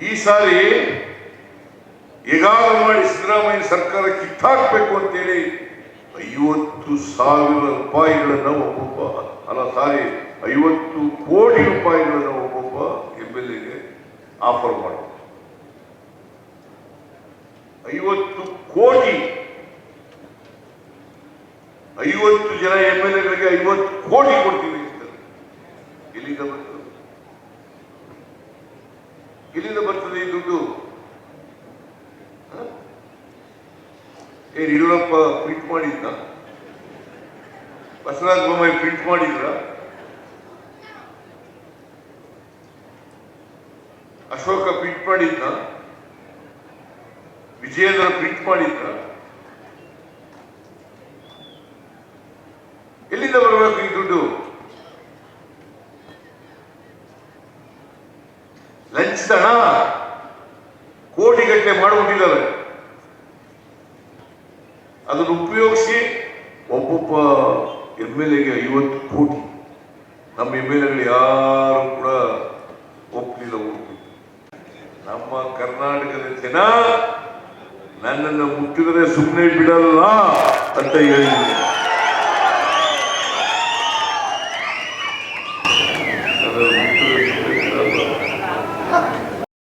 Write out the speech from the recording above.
ಈ ಸಾರಿ ಈಗಾಗಲೇ ಮಾಡಿ ಸಿದ್ದರಾಮಯ್ಯ ಸರ್ಕಾರ ಕಿತ್ತಾಕ್ಬೇಕು ಅಂತೇಳಿ ಐವತ್ತು ಸಾವಿರ ರೂಪಾಯಿಗಳನ್ನ ಒಬ್ಬೊಬ್ಬ, ಅಲ್ಲ ಸಾರಿ, ಐವತ್ತು ಕೋಟಿ ರೂಪಾಯಿಗಳನ್ನ ಒಬ್ಬೊಬ್ಬ ಎಂ ಎಲ್ ಎಗೆ ಆಫರ್ ಮಾಡ ಐವತ್ತು ಕೋಟಿ. ಐವತ್ತು ಜನ ಎಂ ಎಲ್ ಎಗಳಿಗೆ ಐವತ್ತು ಕೋಟಿ ಕೊಡ್ತೀವಿ ಅಂತಾರೆ ಎಲ್ಲಿಂದ ಬರ್ತದೆ ಎಲ್ಲಿಂದ ಬರ್ತದೆ ಈ ದುಡ್ಡು? ಏನ್ ಯಡಿಯೂರಪ್ಪ ಪ್ರಿಂಟ್ ಮಾಡಿದ್ದ? ಬಸವರಾಜ ಬೊಮ್ಮಾಯಿ ಪ್ರಿಂಟ್ ಮಾಡಿದ್ರ ಅಶೋಕ ಪ್ರಿಂಟ್ ಮಾಡಿದ್ದ? ವಿಜಯೇಂದ್ರ ಪ್ರಿಂಟ್ ಮಾಡಿದ್ರ ಎಲ್ಲಿಂದ ಲಂಚದ ಹಣ ಕೋಟಿಗಟ್ಟಲೆ ಮಾಡಿಬಿಟ್ಟಿದ್ದಾರೆ ಅದನ್ನು ಉಪಯೋಗಿಸಿ ಒಬ್ಬೊಬ್ಬ ಎಂ ಎಲ್ ಎಗೆ ಐವತ್ತು ಕೋಟಿ ನಮ್ಮ ಎಂ ಎಲ್ ಎಗಳು ಯಾರು ಕೂಡ ಒಪ್ಪಲಿಲ್ಲ ಹೋಗ್ಲಿ ನಮ್ಮ ಕರ್ನಾಟಕದ ಜನ ನನ್ನನ್ನು ಮುಟ್ಟಿದರೆ ಸುಮ್ಮನೆ ಬಿಡಲ್ಲ ಅಂತ ಹೇಳಿದ್ರು